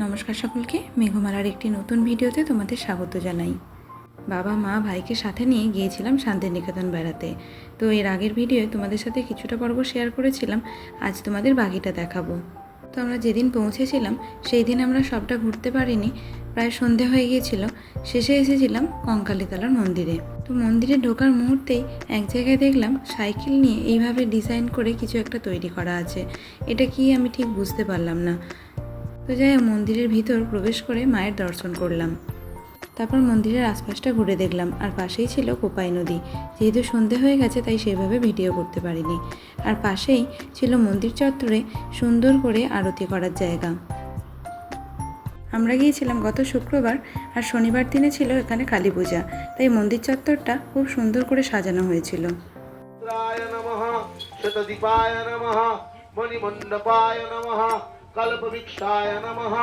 নমস্কার সকলকে, মেঘমালার একটি নতুন ভিডিওতে তোমাদের স্বাগত জানাই। বাবা, মা, ভাইকে সাথে নিয়ে গিয়েছিলাম শান্তিনিকেতন বেড়াতে। তো এর আগের ভিডিওয়ে তোমাদের সাথে কিছুটা পর্ব শেয়ার করেছিলাম, আজ তোমাদের বাকিটা দেখাবো। তো আমরা যেদিন পৌঁছেছিলাম সেই দিন আমরা সবটা ঘুরতে পারিনি, প্রায় সন্ধে হয়ে গিয়েছিল। শেষে এসেছিলাম কঙ্কালীতলার মন্দিরে। তো মন্দিরে ঢোকার মুহূর্তেই এক জায়গায় দেখলাম সাইকেল নিয়ে এইভাবে ডিজাইন করে কিছু একটা তৈরি করা আছে। এটা কি আমি ঠিক বুঝতে পারলাম না। তো যাই মন্দিরের ভিতর প্রবেশ করে মায়ের দর্শন করলাম। তারপর মন্দিরের আশপাশটা ঘুরে দেখলাম, আর পাশেই ছিল কোপাই নদী। যেহেতু সন্ধে হয়ে গেছে, তাই সেইভাবে ভিডিও করতে পারিনি। আর পাশেই ছিল মন্দির চত্বরে সুন্দর করে আরতি করার জায়গা। আমরা গিয়েছিলাম গত শুক্রবার, আর শনিবার দিনে ছিল এখানে কালী পূজা। তাই মন্দির চত্বরটা খুব সুন্দর করে সাজানো হয়েছিল। মণিমণ্ডপায় নমঃ शतदीपाय नमः मणिमण्डपाय नमः कल्पवृक्षाय नमः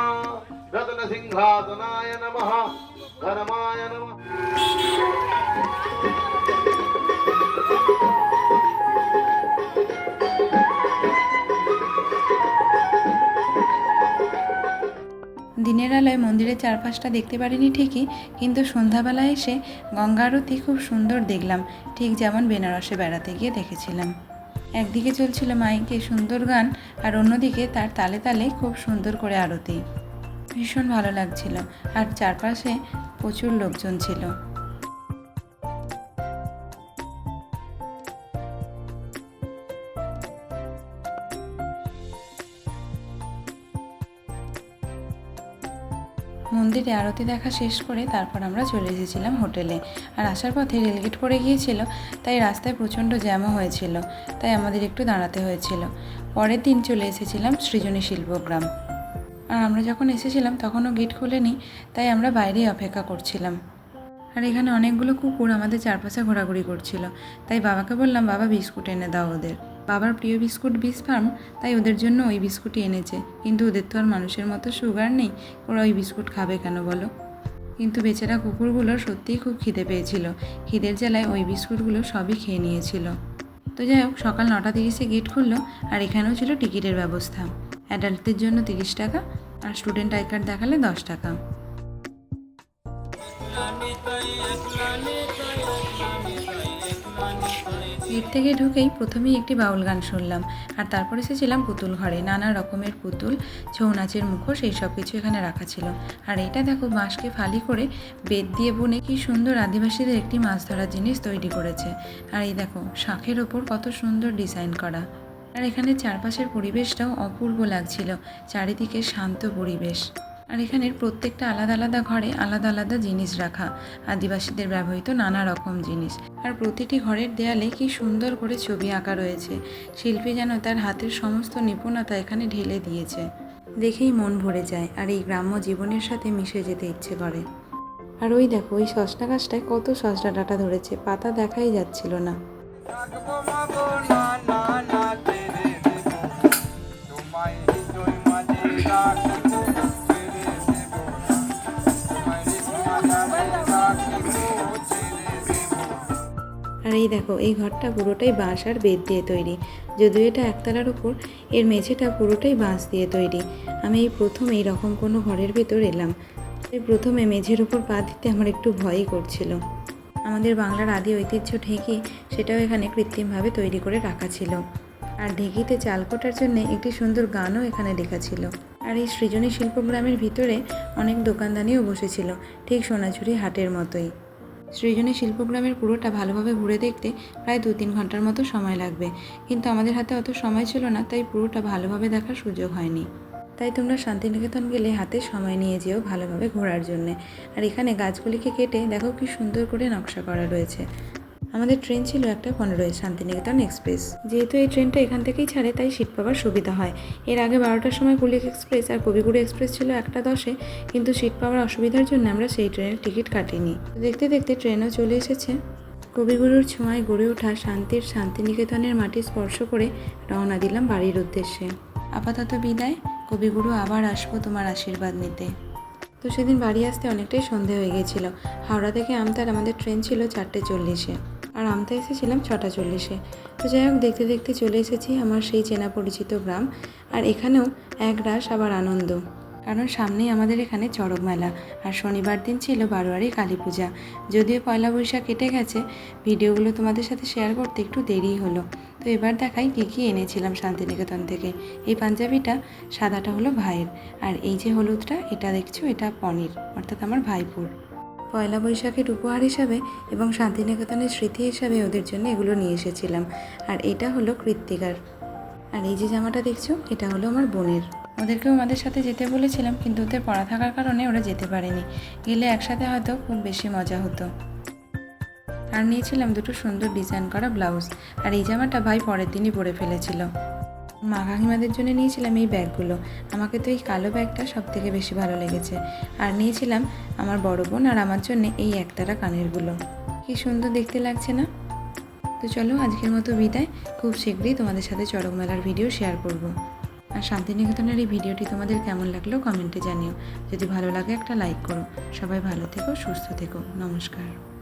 रत्नसिंहासनाय नमः धर्माय नमः দিনের আলোয় মন্দিরের চারপাশটা দেখতে পারিনি ঠিকই কিন্তু সন্ধ্যাবেলায় এসে গঙ্গা আরতি খুব সুন্দর দেখলাম ঠিক যেমন বেনারসে বেড়াতে গিয়ে দেখেছিলাম একদিকে চলছিল মাইকে সুন্দর গান আর অন্যদিকে তার তালে তালে খুব সুন্দর করে আরতি। ভীষণ ভালো লাগছিল আর চারপাশে প্রচুর লোকজন ছিল। মন্দিরে আরতি দেখা শেষ করে তারপর আমরা চলে এসেছিলাম হোটেলে। আর আসার পথে রেলগেট পড়ে গিয়েছিল, তাই রাস্তায় প্রচণ্ড জ্যামও হয়েছিল, তাই আমাদের একটু দাঁড়াতে হয়েছিল। পরের দিন চলে এসেছিলাম সৃজনী শিল্পগ্রাম। আর আমরা যখন এসেছিলাম তখনও গেট খুলেনি, তাই আমরা বাইরেই অপেক্ষা করছিলাম। আর এখানে অনেকগুলো কুকুর আমাদের চারপাশে ঘোরাঘুরি করছিল, তাই বাবাকে বললাম, বাবা, বিস্কুট এনে দাও ওদের। বাবার প্রিয় বিস্কুট বিস ফার্ম তাই ওদের জন্য ওই বিস্কুটই এনেছে। কিন্তু ওদের তো আর মানুষের মতো সুগার নেই, ওরা ওই বিস্কুট খাবে কেন বলো? কিন্তু বেচারা কুকুরগুলো সত্যিই খুব খিদে পেয়েছিল। খিদের জ্বালায় ওই বিস্কুটগুলো সবই খেয়ে নিয়েছিল। তো যাই হোক, সকাল নটা তিরিশে গেট খুললো, আর এখানেও ছিল টিকিটের ব্যবস্থা। অ্যাডাল্টদের জন্য তিরিশ টাকা, আর স্টুডেন্ট আই কার্ড দেখালে দশ টাকা। গেট থেকে ঢুকেই প্রথমেই একটি বাউল গান শুনলাম। আর তারপর এসেছিলাম পুতুল ঘরে। নানা রকমের পুতুল, ছৌ নাচের মুখোশ এই সব কিছু এখানে রাখা ছিল। আর এটা দেখো, বাঁশকে ফালি করে বেদ দিয়ে বুনে কি সুন্দর আদিবাসীদের একটি মাছ ধরার জিনিস তৈরি করেছে। আর এই দেখো, শাঁখের ওপর কত সুন্দর ডিজাইন করা। আর এখানে চারপাশের পরিবেশটাও অপূর্ব লাগছিল, চারিদিকে শান্ত পরিবেশ। আর এখানের প্রত্যেকটা আলাদা আলাদা ঘরে আলাদা আলাদা জিনিস রাখা। আদিবাসীদের ব্যবহৃত নানা রকম জিনিস। আর প্রতিটি ঘরের দেয়ালে কি সুন্দর করে ছবি আঁকা রয়েছে। শিল্পী যেন তার হাতের সমস্ত নিপুণতা এখানে ঢেলে দিয়েছে। দেখেই মন ভরে যায় আর এই গ্রাম্য জীবনের সাথে মিশে যেতে ইচ্ছে করে। আর ওই দেখো, ওই সসটা গাছটায় কত সসটা ডাটা ধরেছে, পাতা দেখাই যাচ্ছিল না। আর এই দেখো, এই ঘরটা পুরোটাই বাঁশ আর বেত দিয়ে তৈরি। যদিও এটা একতলার উপর, এর মেঝেটা পুরোটাই বাঁশ দিয়ে তৈরি। আমি এই প্রথম এই রকম কোনো ঘরের ভেতর এলাম। এই প্রথমে মেঝের উপর পা দিতে আমার একটু ভয়ই করছিল। আমাদের বাংলার আদি ঐতিহ্য ঢেকি সেটাও এখানে কৃত্রিমভাবে তৈরি করে রাখা ছিল। আর ঢেঁকিতে চাল কোটার জন্য একটি সুন্দর গানও এখানে লেখা ছিল। আর এই সৃজনী শিল্পগ্রামের ভিতরে অনেক দোকানদানিও বসেছিল, ঠিক সোনাঝুরি হাটের মতোই। সৃজনী শিল্পগ্রামের পুরোটা ভালোভাবে ঘুরে দেখতে প্রায় দু তিন ঘণ্টার মতো সময় লাগবে। কিন্তু আমাদের হাতে অত সময় ছিল না, তাই পুরোটা ভালোভাবে দেখার সুযোগ হয়নি। তাই তোমরা শান্তিনিকেতন গেলে হাতে সময় নিয়ে যেও ভালোভাবে ঘোরার জন্যে। আর এখানে গাছগুলিকে কেটে দেখো কি সুন্দর করে নকশা করা রয়েছে। আমাদের ট্রেন ছিল একটা পনেরোই শান্তিনিকেতন এক্সপ্রেস। যেহেতু এই ট্রেনটা এখান থেকেই ছাড়ে, তাই সিট পাওয়ার সুবিধা হয়। এর আগে বারোটার সময় কুলিক এক্সপ্রেস আর কবিগুরু এক্সপ্রেস ছিল একটা দশে, কিন্তু সিট পাওয়ার অসুবিধার জন্য আমরা সেই ট্রেনের টিকিট কাটিনি। দেখতে দেখতে ট্রেনও চলে এসেছে। কবিগুরুর ছোঁয়ায় গড়ে ওঠা শান্তির শান্তিনিকেতনের মাটি স্পর্শ করে রওনা দিলাম বাড়ির উদ্দেশ্যে। আপাতত বিদায়, কবিগুরু আবার আসব তোমার আশীর্বাদ নিতে। তো সেদিন বাড়ি আসতে অনেকটাই সন্ধে হয়ে গিয়েছিল হাওড়া থেকে আমতার আমাদের ট্রেন ছিল চারটে চল্লিশে। আর আমতা এসেছিলাম ছটা চল্লিশে। তো যাই হোক, দেখতে দেখতে চলে এসেছি আমার সেই চেনা পরিচিত গ্রাম। আর এখানেও এক রাস আবার আনন্দ। কারণ সামনেই আমাদের এখানে চড়ক মেলা। আর শনিবার দিন ছিল বারোয়ারি কালী পূজা। যদিও পয়লা বৈশাখ কেটে গেছে, ভিডিওগুলো তোমাদের সাথে শেয়ার করতে একটু দেরিই হলো। তো এবার দেখাই কী কী এনেছিলাম শান্তিনিকেতন থেকে। এই পাঞ্জাবিটা, সাদাটা হলো ভাইয়ের। আর এই যে হলুদটা, এটা দেখছ, এটা পনির, অর্থাৎ আমার ভাইপুর। পয়লা বৈশাখের উপহার হিসাবে এবং শান্তিনিকেতনের স্মৃতি হিসাবে ওদের জন্য এগুলো নিয়ে এসেছিলাম। আর এটা হলো কৃত্তিকার। আর এই যে জামাটা দেখছ, এটা হলো আমার বোনের। ওদেরকেও আমাদের সাথে যেতে বলেছিলাম, কিন্তু ওদের পড়া থাকার কারণে ওরা যেতে পারেনি। গেলে একসাথে হয়তো খুব বেশি মজা হতো। আর নিয়েছিলাম দুটো সুন্দর ডিজাইন করা ব্লাউজ। আর এই জামাটা ভাই পরের দিনই পরে ফেলেছিল। মা কাকিমাদের জন্য নিয়েছিলাম এই ব্যাগগুলো। আমাকে তো এই কালো ব্যাগটা সব থেকে বেশি ভালো লেগেছে। আর নিয়েছিলাম আমার বড় বোন আর আমার জন্য এই একতারা কানেরগুলো। কি সুন্দর দেখতে লাগছে না? তো চলো আজকের মতো বিদায়। খুব শীঘ্রই তোমাদের সাথে চড়ক মেলার ভিডিও শেয়ার করব। আর শান্তিনিকেতনের এই ভিডিওটি তোমাদের কেমন লাগল কমেন্টে জানিও। যদি ভালো লাগে একটা লাইক করো। সবাই ভালো থেকো, সুস্থ থেকো। নমস্কার।